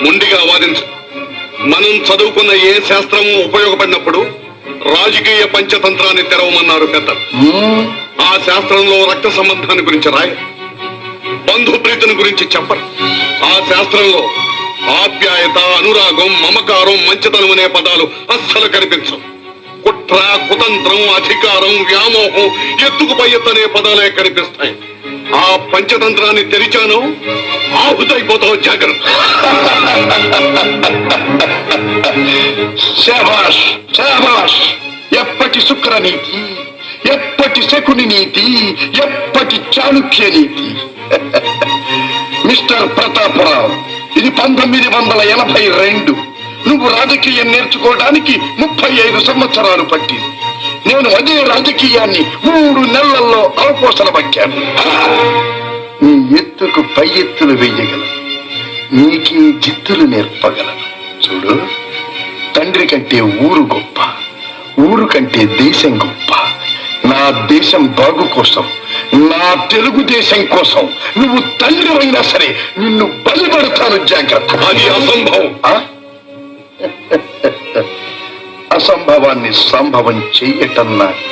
ముండిగా వాదించు. మనం చదువుకున్న ఏ శాస్త్రము ఉపయోగపడినప్పుడు రాజకీయ పంచతంత్రాన్ని తెరవమన్నారు పెద్దలు. మ్మ్. ఆ శాస్త్రంలో రక్త సంబంధాన్ని గురించి రాయ. బంధు ప్రీతిని గురించి చెప్పరు. ఆ శాస్త్రంలో ఆప్యాయత అనురాగం మమకారం మంచితనం అనే పదాలు అస్సలు కనిపించవు. కుట్ర కుతంత్రం అధికారం వ్యామోహం ఎత్తుకు పై ఎత్తు అనే పదాలే కనిపిస్తాయి. ఆ పంచతంత్రాన్ని తెరిచాను. ఆహుతైపోతావు జాగ్రత్త. శాబాష్ శాబాష్ ఎప్పటి శుక్ర నీతి ఎప్పటి శకుని నీతి ఎప్పటి చాణుక్య నీతి. మిస్టర్ ప్రతాపరావు ఇది పంతొమ్మిది వందల ఎనభై రెండు. నువ్వు రాజకీయం నేర్చుకోవడానికి ముప్పై ఐదు సంవత్సరాలు పట్టింది. నేను అదే రాజకీయాన్ని మూడు నెలల్లో అవపోసన పక్కాను. నీ ఎత్తుకు పై ఎత్తులు వెయ్యగలను. నీకే జిత్తులు నేర్పగలను. చూడు తండ్రి కంటే ఊరు గొప్ప ఊరు కంటే దేశం గొప్ప. నా దేశం బాగు కోసం నా తెలుగుదేశం కోసం నువ్వు తండ్రి అయినా సరే నిన్ను బలిపడతాను జాగ్రత్త. అది అసంభవం? అసంభవాన్ని సంభవం చెయ్యటం నాకు